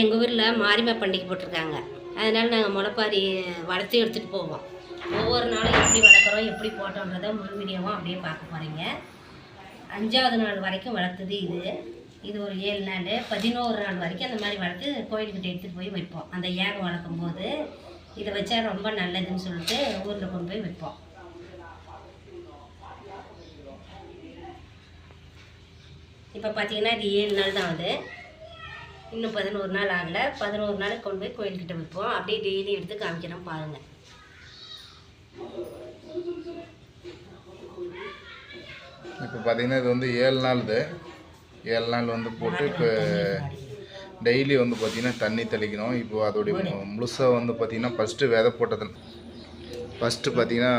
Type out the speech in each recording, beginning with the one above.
எங்கள் ஊரில் மாரிமா பண்டிகை போட்டிருக்காங்க. அதனால் நாங்கள் முளைப்பாரி வளர்த்து எடுத்துகிட்டு போவோம். ஒவ்வொரு நாளும் எப்படி வளர்க்குறோம் எப்படி போட்டோன்றதை முழு வீடியோவும் அப்படியே பார்க்க போகிறீங்க அஞ்சாவது நாள் வரைக்கும் வளர்த்தது இது. இது ஒரு ஏழு நாள். பதினோரு நாள் வரைக்கும் அந்த மாதிரி வளர்த்து கோயிலுக்கிட்ட எடுத்துகிட்டு போய் வைப்போம். அந்த ஏகம் வளர்க்கும் போது இதை வச்சா ரொம்ப நல்லதுன்னு சொல்லிட்டு ஊரில் கொண்டு போய் வைப்போம். இப்போ பார்த்தீங்கன்னா இது ஏழு நாள் தான் ஆகுது. இன்னும் பதினோரு நாள் ஆகலை. பதினோரு நாளைக்கு கொண்டு போய் கோயில்கிட்ட வைப்போம். அப்படியே டெய்லி எடுத்து காமிக்கிறோம் பாருங்கள் இப்போ பார்த்தீங்கன்னா இது வந்து ஏழு நாள் இது. ஏழு நாள் வந்து போட்டு இப்போ டெய்லி வந்து பார்த்திங்கன்னா தண்ணி தெளிக்கணும். இப்போ அதோடைய முழுசாக வந்து பார்த்திங்கன்னா ஃபஸ்ட்டு விதை போட்டது ஃபஸ்ட்டு பார்த்தீங்கன்னா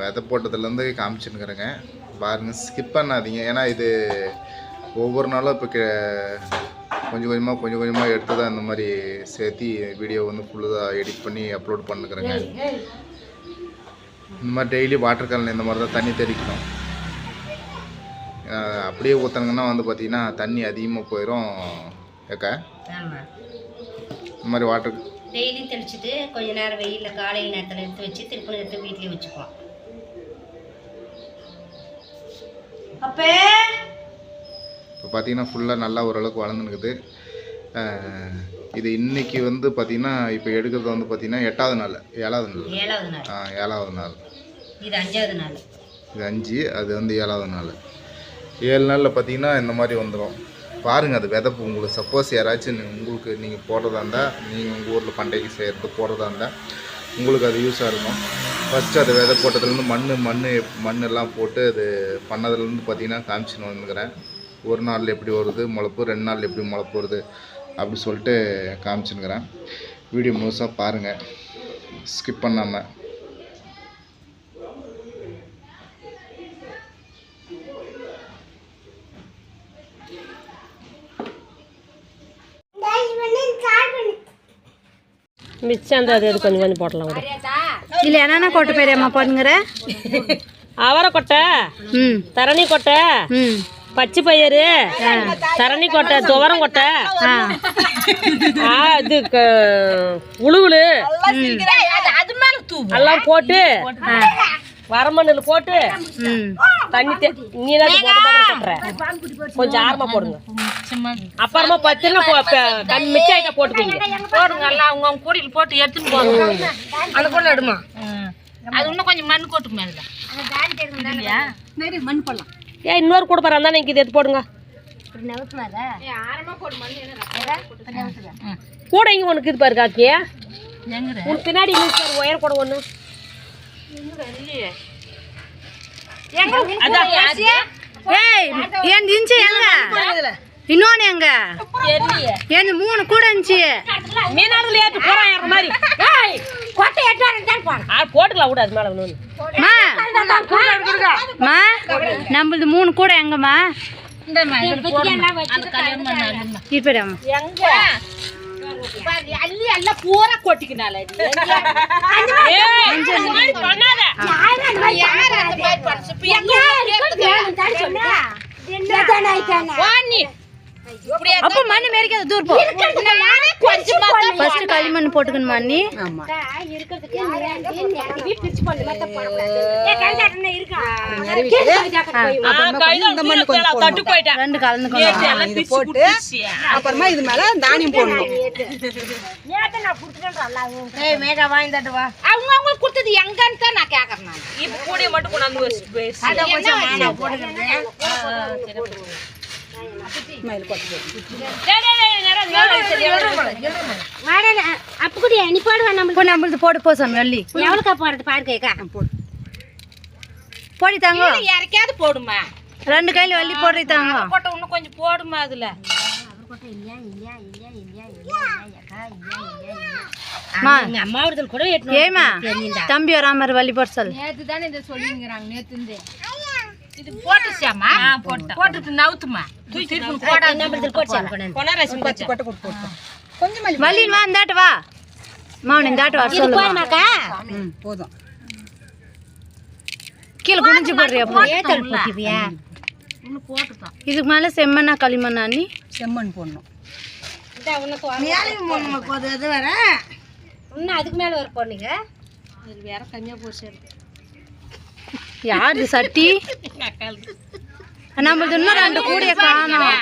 விதை போட்டதுலேருந்து காமிச்சுன்னுக்குறேங்க பாருங்கள் ஸ்கிப் பண்ணாதீங்க. ஏன்னா இது ஒவ்வொரு நாளும் இப்போ கொஞ்சம் கொஞ்சமாக கொஞ்சம் கொஞ்சமாக எடுத்து தான் இந்த மாதிரி சேர்த்தி வீடியோ வந்து ஃபுல்லாக எடிட் பண்ணி அப்லோட் பண்ணுக்கிறேங்க இந்த மாதிரி டெய்லி வாட்டர் கலன் இந்த மாதிரி தான் தண்ணி தெளிக்கணும். அப்படியே ஊற்றுனங்கன்னா வந்து பார்த்திங்கன்னா தண்ணி அதிகமாக போயிடும் ஏக்கா? இந்த மாதிரி வாட்டர் டெய்லி தெளிச்சுட்டு கொஞ்ச நேரம் வெயிலில் காலையில் நேரத்தில் எடுத்து வச்சு திருப்பி எடுத்து வீட்லேயே வச்சுப்போம் அப்பே! இப்போ பார்த்தீங்கன்னா ஃபுல்லாக நல்லா ஓரளவுக்கு வளர்ந்துனுக்குது இது இன்னைக்கு வந்து பார்த்திங்கன்னா இப்போ எடுக்கிறது வந்து பார்த்திங்கன்னா எட்டாவது நாள் ஏழாவது நாள். ஏழாவது நாள். ஆ ஏழாவது நாள். இது அஞ்சாவது நாள். இது அஞ்சு அது வந்து ஏழாவது நாள். ஏழு நாளில் பார்த்தீங்கன்னா இந்த மாதிரி வந்துடும் பாருங்கள் அது விதப்பு உங்களுக்கு சப்போஸ் யாராச்சும் உங்களுக்கு நீங்கள் போடுறதா இருந்தால் நீங்கள் உங்கள் ஊரில் பண்டைக்கு செய்கிறது போடுறதா இருந்தால் உங்களுக்கு அது யூஸாக இருக்கும். ஃபஸ்ட்டு அது விதை போட்டதுலேருந்து மண் மண் மண் எல்லாம் போட்டு அது பண்ணதுலேருந்து பார்த்தீங்கன்னா காமிச்சுன்னு வந்துக்கிறேன் ஒரு நாள் எப்படி வருது முளைப்பு ரெண்டு நாள் எப்படி முளைப்பு வருது அப்படி சொல்லிட்டு காமிச்சுன்னுக்கிறேன். வீடியோ முழுசாக பாருங்கள் ஸ்கிப் பண்ணாமல் மிச்சம் அந்த அது கொஞ்சம் கொஞ்சம் போட்டலாம் கூட. இல்லை என்னென்ன கொட்டை பெரியம்மா பண்ணுங்கிற அவரை கொட்டை தரணி கொட்டை பச்சை பயிறு தரணி கொட்டை துவரம் கொட்டை ஆ, இது உளுவுளு. எல்லாம் போட்டு வரமண்ணில் போட்டு தண்ணி தே நீ கொஞ்சம் ஆரமா போடுங்க. அப்புறமா பத்துனா மிச்சம் ஆயிட்டா போட்டுக்கோங்க போடுங்க. எல்லாம் அவங்க அவங்க கூடையில் போட்டு எடுத்துன்னு போங்க. அந்த பொண்ணு எடுமா? அது இன்னும் கொஞ்சம் மண் கொட்டு மேல. ஏ இன்னொரு கூட பாரு அந்தானே இது எடுத்து போடுங்க. கூட இங்கே உனக்கு இது பாரு காக்கியா உனக்கு பின்னாடி பாரு ஒயர் கூட ஒன்று இன்னொன்னு எங்க? என் மூணு கூட இருந்துச்சு? மீனாடுல ஏத்து போறான் மாதிரி. போட்டுக்கலாம் விடாது மேடம் நம்மளது மூணு கூட எங்கம்மா? இப்படாமா அப்ப மண்ணு மேரிக்காத தூர் போ. ஃபர்ஸ்ட் களிமண் போட்டுக்கணுமா ரெண்டு கலந்துக்கணும் போட்டு அப்புறமா இது மேல தானியம் போடணும். அவங்க கொடுத்தது எங்கன்னு தான் நான் கேக்குறேன் நான். இப்ப கூடிய மட்டும் கொண்டாந்து அப்படி நீ போடுவா நம்ம இப்போ போட்டு போ வள்ளி எவ்வளோக்கா போடுறது பாருக்கா போடி தாங்க யாருக்கையாவது போடுமா ரெண்டு கையில் வள்ளி போடுறி தாங்க போட்ட இன்னும் கொஞ்சம் போடுமா அதுல அம்மா கூட ஏமா தம்பி வராம வள்ளி போட சொல்லு இது போட்டுச்சாமா போட்டுட்டு நவுத்துமா போட்டு கொஞ்சம் மல்லி வள்ளி வா இந்தாட்டு வா. மாவன் இந்தாட்டு வா சொல்லுமா. ம், போதும். கீழே குனிஞ்சு போடுறியா அப்போ இன்னும் போட்டுட்டோம். இதுக்கு மேல செம்மண்ணா களிமண்ணா அண்ணி செம்மண் போடணும். இந்த இன்னும் தோரம் இன்னும் அதுக்கு மேலே வர போனீங்க யாரு சட்டி? நம்மளது இன்னும் ரெண்டு கூடைய காணோம்.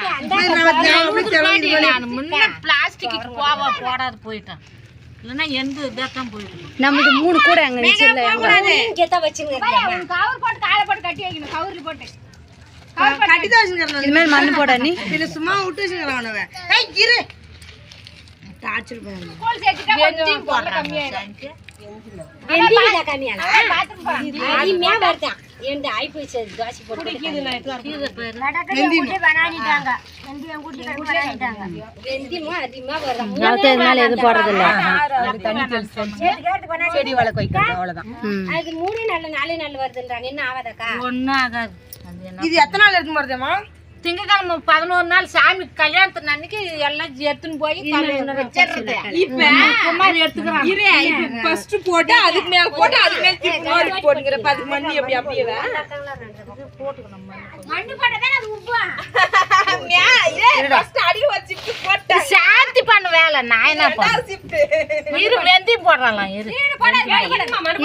நான் முன்ன பிளாஸ்டிக் கோவா போடாத போயிட்டேன். இல்லைன்னா எந்த இதான் போயிட்டு நம்மளது மூணு கூடை அங்க நிச்சயம் வச்சுங்க கவர் போட்டு காலை போட்டு கட்டி வைக்கணும். கவர்ல போட்டு. இனிமேல் மண்ணு போட நீ. இதுல சும்மா விட்டு வச்சுக்கிறேன் அவனவ ஏய் இரு. டார்ச்சர் ஸ்கூல் சேர்த்துட்டா கொஞ்சம் கம்மியாயிடும் வெந்தீங்க கம்மியான அதிகமே வருதான் எந்த ஆய் போயிடுச்சு அது தோசை போட்டு வெந்தயமும் வரும் எதுவும் போடுறது இல்ல செடி வளர்க்க வைக்கிறது அவ்வளவுதான். அது மூணு நாள் நாலு நாள் வருதுன்றாங்க. என்ன ஆகாதக்கா? ஆகாது. இது எத்தனை நாள் இருக்கும் போறதேமா திங்கக்கிழமை பதினோரு நாள் சாமி கல்யாணத்து அன்னைக்கு எல்லாம் எடுத்துன்னு போய் குமார் எடுத்துக்கிறான் இரு ஃபர்ஸ்ட் போட்டு அதுக்கு மேல போட்டு அதுக்கு மேல திருப்பி போட்டுக்கிற பத்து மணி அப்படி அப்படியே அடி வச்சுட்டு போட்டேன் சாந்தி பண்ண வேலை நான் என்ன பண்ண இரு வெந்தயம் போடுறலாம் இரு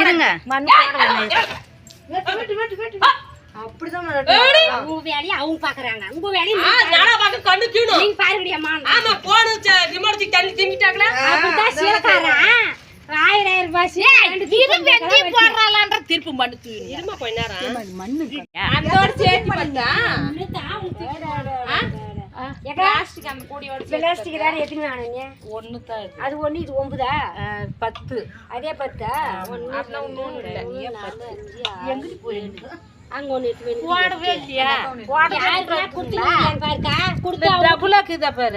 இருங்க மண் போடுறேன் அப்படிதான் உங்க வேலையை அவங்க பாக்குறாங்க. உங்க வேலையை நானா கண்ணு கீடும் நீங்க பாருங்கடியம்மா ஆமா போன ரிமோட் தண்ணி திங்கிட்டாங்களா அப்படிதான் ஆயிரம் ஆயிரம் ரூபாய் ரெண்டு இரு வெந்தயம் போடுறலான்ற திருப்பி மண்ணு தூவி இருமா கொஞ்ச நேரம். மண்ணு அதோட சேர்த்து பண்ணா பிளாஸ்டிக் அந்த கூடியோட பிளாஸ்டிக் தான் எத்தனை வேணுங்க ஒன்று தான். அது ஒண்ணு இது ஒன்பதா? பத்து. அதே பத்தா? எங்கிட்டு போயிருக்கு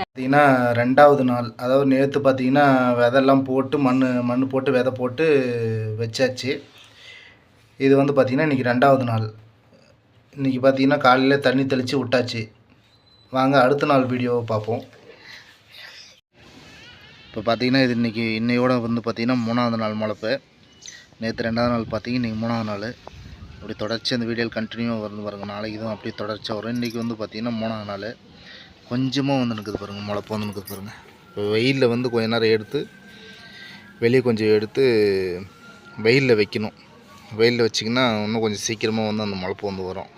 பார்த்தீங்கன்னா ரெண்டாவது நாள். அதாவது நேற்று பார்த்தீங்கன்னா விதெல்லாம் போட்டு மண் மண் போட்டு விதை போட்டு வச்சாச்சு. இது வந்து பார்த்திங்கன்னா இன்றைக்கி ரெண்டாவது நாள். இன்றைக்கி பார்த்தீங்கன்னா காலையில் தண்ணி தெளித்து விட்டாச்சு. வாங்க அடுத்த நாள் வீடியோவை பார்ப்போம். இப்போ பார்த்தீங்கன்னா இது இன்றைக்கி இன்னையோட வந்து பார்த்திங்கன்னா மூணாவது நாள் முளைப்பு நேற்று ரெண்டாவது நாள் பார்த்தீங்கன்னா இன்றைக்கி மூணாவது நாள். அப்படி தொடர்ச்சி அந்த வீடியோவில் கண்டினியூவாக வருது பாருங்கள் நாளைக்கு இதுவும் அப்படியே தொடர்ச்சியாக வரும். இன்றைக்கி வந்து பார்த்திங்கன்னா மூணாவது நாள். கொஞ்சமாக வந்து நிற்குது பாருங்கள் முளைப்பு வந்து நிற்குது பாருங்கள் இப்போ வெயிலில் வந்து கொஞ்ச நேரம் எடுத்து வெளியே கொஞ்சம் எடுத்து வெயிலில் வைக்கணும். வெயிலில் வச்சிங்கன்னா இன்னும் கொஞ்சம் சீக்கிரமாக வந்து அந்த முளைப்பு வந்து வரும்.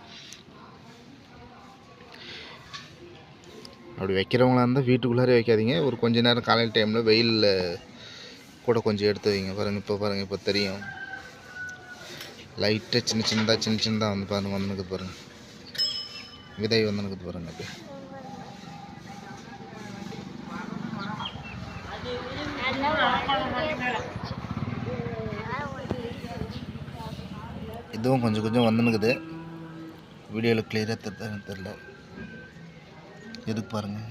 அப்படி வைக்கிறவங்களா இருந்தால் வீட்டுக்குள்ளாரே வைக்காதீங்க. ஒரு கொஞ்ச நேரம் காலையில் டைமில் வெயிலில் கூட கொஞ்சம் எடுத்து வைங்க. பாருங்கள் இப்போ பாருங்கள் இப்போ தெரியும். லைட்டாக சின்ன சின்னதாக சின்ன சின்னதாக வந்து பாருங்கள் வந்து பாருங்கள் விதை வந்து நிற்குது பாருங்கள் அப்படியே. இதுவும் கொஞ்சம் கொஞ்சம் வந்துனுக்குது. வீடியோவில் கிளியராக தெரியுதான்னு தெரில. எதுக்கு பாருங்கள்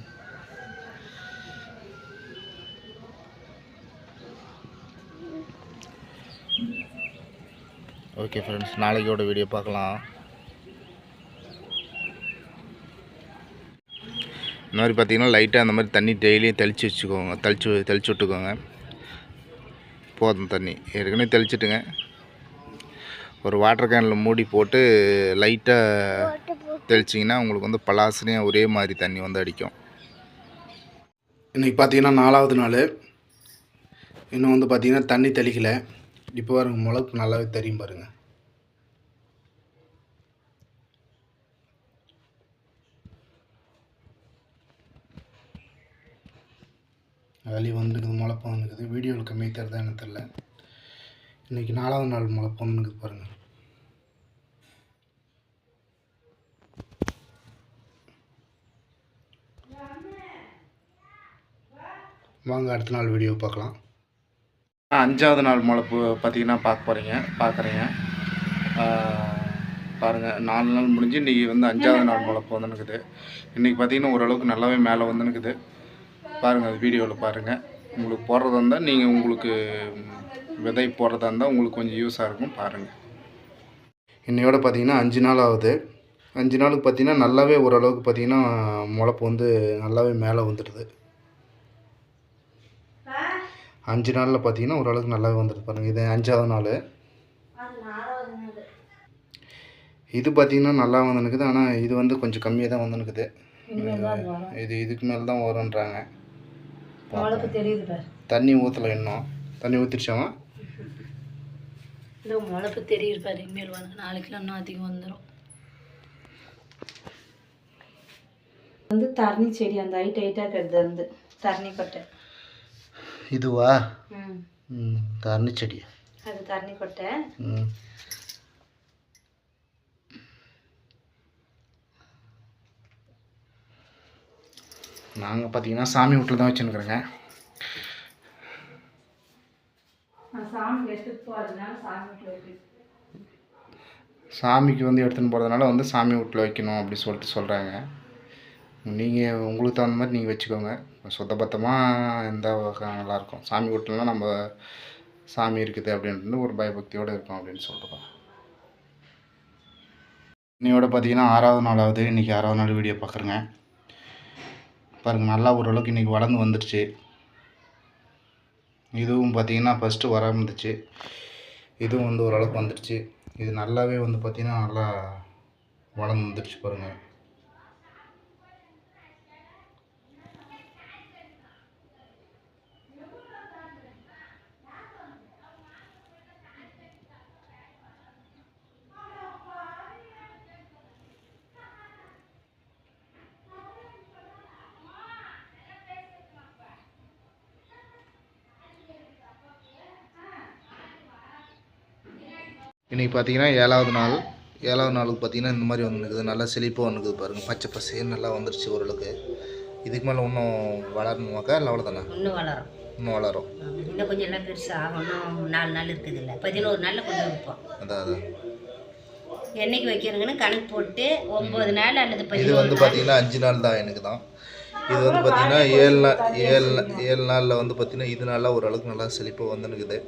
ஓகே ஃப்ரெண்ட்ஸ் நாளைக்கோட வீடியோ பார்க்கலாம். இந்த மாதிரி பார்த்தீங்கன்னா லைட்டாக அந்த மாதிரி தண்ணி டெய்லியும் தெளித்து வச்சுக்கோங்க. தெளிச்சு தெளிச்சு விட்டுக்கோங்க. போதும் தண்ணி. ஏற்கனவே தெளிச்சுட்டுங்க. ஒரு வாட்டர் கேனில் மூடி போட்டு லைட்டாக தெளிச்சிங்கன்னா உங்களுக்கு வந்து பலாசனையாக ஒரே மாதிரி தண்ணி வந்து அடிக்கும். இன்றைக்கி பார்த்தீங்கன்னா நாலாவது நாள். இன்னும் வந்து பார்த்திங்கன்னா தண்ணி தெளிக்கலை. இப்போ பாருங்கள் முளப்பு நல்லாவே தெரியும் பாருங்கள் வெளியே வந்துருக்குது முளைப்பு வந்துருக்குது. வீடியோவில் கம்மி தருதா எனக்கு தெரில இன்றைக்கி நாலாவது நாள் முளைப்பு வந்துருக்குது பாருங்கள் வாங்க அடுத்த நாள் வீடியோ பார்க்கலாம். அஞ்சாவது நாள் முளைப்பு பார்த்தீங்கன்னா பார்க்க போகிறீங்க பார்க்குறீங்க. பாருங்கள் நாலு நாள் முடிஞ்சு இன்றைக்கி வந்து அஞ்சாவது நாள் முளைப்பு வந்துனுக்குது இன்றைக்கி பார்த்தீங்கன்னா ஓரளவுக்கு நல்லாவே மேலே வந்துனுக்குது பாருங்கள் அது வீடியோவில் பாருங்கள் உங்களுக்கு போடுறதா இருந்தால் நீங்கள் உங்களுக்கு விதை போடுறதா இருந்தால் உங்களுக்கு கொஞ்சம் யூஸாக இருக்கும் பாருங்கள் இன்னையோட பார்த்தீங்கன்னா அஞ்சு நாள் ஆகுது. அஞ்சு நாளுக்கு பார்த்தீங்கன்னா நல்லாவே ஓரளவுக்கு பார்த்தீங்கன்னா முளைப்பு வந்து நல்லாவே மேலே வந்துடுது. அஞ்சு நாளில் பார்த்தீங்கன்னா ஓரளவுக்கு நல்லாவே வந்துடுது பாருங்கள் இது அஞ்சாவது நாள். இது பார்த்தீங்கன்னா நல்லா வந்து நிற்குது ஆனால் இது வந்து கொஞ்சம் கம்மியாக தான் வந்து நிற்குது இது இதுக்கு மேலே தான் வரும்ன்றாங்க. தண்ணி ஊற்றலை இன்னும். தண்ணி ஊற்றிடுச்சாமா இந்த முளைப்பு தெரியுது பாரு. இனிமேல் வந்து நாளைக்கு இன்னும் அதிகம் வந்துடும் வந்து தரணி செடி அந்த ஹைட் ஹைட்டாக கருது வந்து தரணி கொட்டை. இதுவா? தரணி செடி. அது தரணி கொட்டை. நாங்கள் பார்த்தீங்கன்னா சாமி வீட்டில் தான் வச்சுருக்குறேங்க சாமிக்கு வந்து எடுத்துன்னு போகிறதுனால வந்து சாமி வீட்டில் வைக்கணும் அப்படி சொல்லிட்டு சொல்கிறாங்க நீங்கள் உங்களுக்கு தகுந்த மாதிரி நீங்கள் வச்சுக்கோங்க. சுத்தபத்தமாக இருந்தால் நல்லாயிருக்கும். சாமி வீட்டிலலாம் நம்ம சாமி இருக்குது அப்படின்ட்டு ஒரு பயபக்தியோடு இருக்கும் அப்படின்னு சொல்கிறோம் இன்னையோட பார்த்தீங்கன்னா ஆறாவது நாளாவது இன்றைக்கி ஆறாவது நாள் வீடியோ பார்க்குறேங்க பாருங்கள் நல்லா ஓரளவுக்கு இன்றைக்கி வளர்ந்து வந்துடுச்சு இதுவும் பார்த்தீங்கன்னா ஃபஸ்ட்டு வர இருந்துச்சு. இதுவும் வந்து ஓரளவுக்கு வந்துடுச்சு இது நல்லாவே வந்து பார்த்திங்கன்னா நல்லா வளர்ந்து வந்துடுச்சு பாருங்கள் இன்றைக்கி பார்த்தீங்கன்னா ஏழாவது நாள். ஏழாவது நாளுக்கு பார்த்தீங்கன்னா இந்த மாதிரி வந்துருக்குது. நல்லா செழிப்பாக வந்துருக்குது பாருங்கள் பச்சை பசேன்னு நல்லா வந்துருச்சு ஓரளவுக்கு. இதுக்கு மேலே இன்னும் வளரணுமாக்கா? இல்லை அவ்வளோதானே இன்னும் வளரும். இன்னும் வளரும். இன்னும் கொஞ்சம் எல்லாம் பெருசாக இன்னும் நாலு நாள் இருக்குது இல்லை. பதினோரு நாளில் கொண்டு வைப்போம். அதான் அதான். என்னைக்கு வைக்கிறதுங்கன்னு கணக்கு போட்டு ஒம்பது நாள் அல்லது இது வந்து பார்த்தீங்கன்னா அஞ்சு நாள் தான் எனக்கு தான். இது வந்து பார்த்தீங்கன்னா ஏழு நாள் ஏழு ஏழு நாளில் வந்து பார்த்தீங்கன்னா இது நாளில் ஓரளவுக்கு நல்லா செழிப்பாக வந்துனுக்குது.